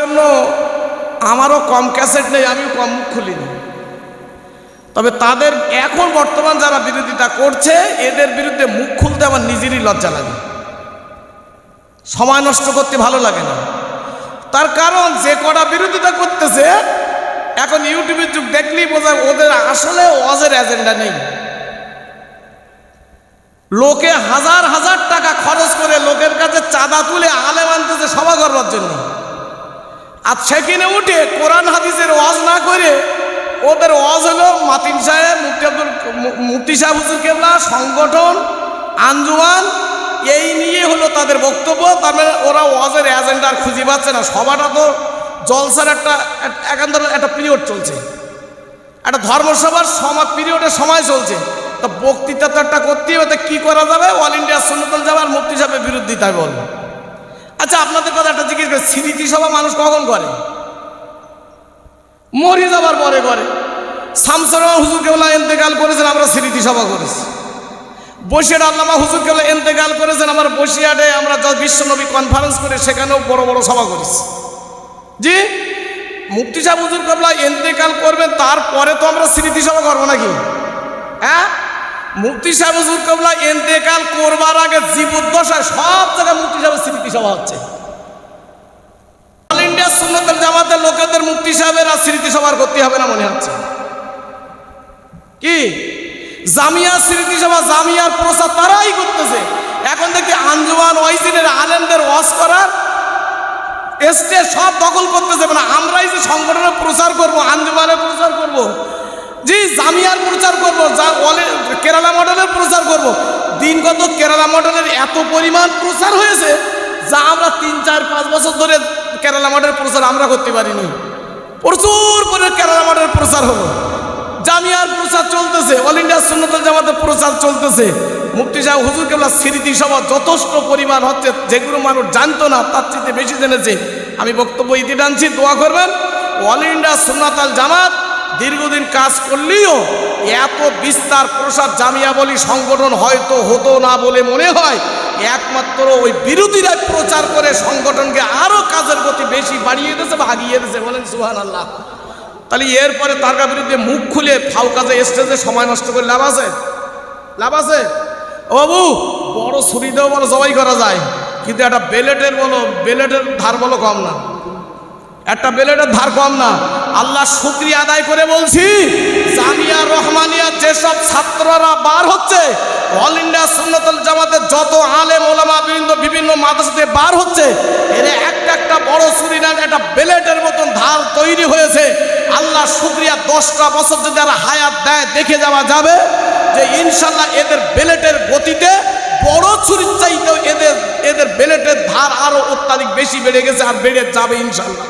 জন্য আমারও কম ক্যাসেট নেই, আমিও কম খুলিনি। তবে তাদের এখন বর্তমান যারা বিরোধিতা করছে, এদের বিরুদ্ধে মুখ খুলতে আমার নিজেরই লজ্জা লাগে। সময় নষ্ট করতে ভালো লাগে না। তার কারণ, যে কটা বিরোধিতা করতেছে, এখন ইউটিউবের যুগ দেখলেই বোঝা যায় ওদের আসলে ওয়াজের এজেন্ডা নেই। লোকে হাজার হাজার টাকা খরচ করে লোকের কাছে চাঁদা তুলে আলেম আনতেছে সভা করবার জন্য আর সেখানে উঠে কোরআন হাদিসের ওয়াজ না করে ওদের ওয়াজ হলো মাতিন সাহেব, মুফতি আব্দুল মু- মুফতি সাহেব হুজুর কেবলা, সংগঠন, আঞ্জুমান, এই নিয়ে হলো তাদের বক্তব্য। তার মানে ওরা ওয়াজের এজেন্ডা আর খুঁজে পাচ্ছে না। সভাটা তো জলসার একটা, এক- একান্তর একটা পিরিয়ড চলছে। একটা ধর্মসভার সমাজ পিরিয়ডের সময় চলছে। তো বক্তৃতা তো একটা করতেই হবে। কী করা যাবে? অল ইন্ডিয়া সুন্নতল যাবে আর মুফতি সাহেবের বিরোধিতায় বলবে আচ্ছা আপনাদের কথা একটা জিজ্ঞেস করে স্মৃতি সভা মানুষ কখন করে? মরে যাবার পরে করে। শামসুর হুজুর কেবলা এন্তেকাল করেছেন, আমরা স্মৃতি সভা করেছি। বসিয়াট আল্লামা হুজুর কেবলা এন্তেকাল করেছেন, আমার বসিয়াটে আমরা বিশ্বনবী কনফারেন্স করে সেখানেও বড় বড় সভা করেছি। জি? মুফতি সাহেব হুজুর কেবলা এন্তেকাল করবেন, তারপরে তো আমরা স্মৃতি সভা করব নাকি? হ্যাঁ? মুফতি সাহেব হুজুর কেবলা এন্তেকাল করবার আগে জীবদ্দশায় সব জায়গায় মুফতি সাহেবের স্মৃতি সভা হচ্ছে অল ইন্ডিয়া সুন্নতের জামাতের লোকেদের মুফতি সাহেবের আর স্মৃতি সভার করতে হবে না মনে হচ্ছে? কি? জামিয়া স্মৃতি সভা, জামিয়ার প্রচার তারাই করতেছে। এখন দেখি আঞ্জুমান ওয়াইজিনের আলেমদের ওয়াজ করার স্টেজ সব দখল করতেছে। মানে আমরাই যে সংগঠনের প্রচার করব, আঞ্জুমানের প্রচার করব, জি, জামিয়ার প্রচার করব, যা কেরালা মডেলের প্রচার করব। দিন কত কেরালা মডেলের এত পরিমাণ প্রচার হয়েছে যা আমরা তিন, চার, পাঁচ বছর ধরে কেরালা মাঠের প্রচার আমরা করতে পারিনি। প্রচুর করে কেরালা মাঠের প্রচার হলো। জামিয়ার প্রচার চলতেছে, অল ইন্ডিয়া সুন্নতল জামাতের প্রচার চলতেছে। মুফতি সাহেব, হুজুর কেবলা স্মৃতি সভা যথেষ্ট পরিমাণ হচ্ছে, যেগুলো মানুষ জানতো না, তার চেয়ে বেশি জেনেছে। আমি বক্তব্য ইতি টানছি, দোয়া করবেন। অল ইন্ডিয়া সুন্নাতাল জামাত দীর্ঘদিন কাজ করলেও এত বিস্তার প্রসার জামিয়া বলি সংগঠন হয়তো হতো না বলে মনে হয়। একমাত্র ওই বিরোধীরা প্রচার করে সংগঠনকে আরও কাজের গতি বেশি বাড়িয়ে দিয়েছে বা আগিয়ে দিয়েছে বলেন সুহান আল্লাহ তাহলে এরপরে তার বিরুদ্ধে মুখ খুলে ফাউ কাজে, স্টেজে সময় নষ্ট করে লাভ আছে? লাভ আছে? বাবু, বড় ছুরি দিয়েও বলো, জবাই করা যায়। কিন্তু একটা বেলেটের বলো, বেলেটের ধার বলো কম না। একটা বেলেটের ধার কম না। আল্লাহ শুক্রিয়া আদায় করে বলছি, জামিয়া রহমানিয়া যেসব ছাত্ররা বার হচ্ছে অল ইন্ডিয়া সুন্নতল জামাতের যত আলে মোলামা বৃন্দ, বিভিন্ন মাদ্রাসাতে বার হচ্ছে, এর একটা একটা বড় ছুরি না একটা বেলেটের মতন ধার তৈরি হয়েছে। আল্লাহ শুক্রিয়া দশটা বছর যদি আর হায়াত দেয়, দেখে যাওয়া যাবে যে ইনশাল্লাহ এদের বেলেটের গতিতে বড় ছুরির চাইতেও এদের এদের বেলেটের ধার আরও অত্যাধিক বেশি বেড়ে গেছে আর বেড়ে যাবে ইনশাল্লাহ।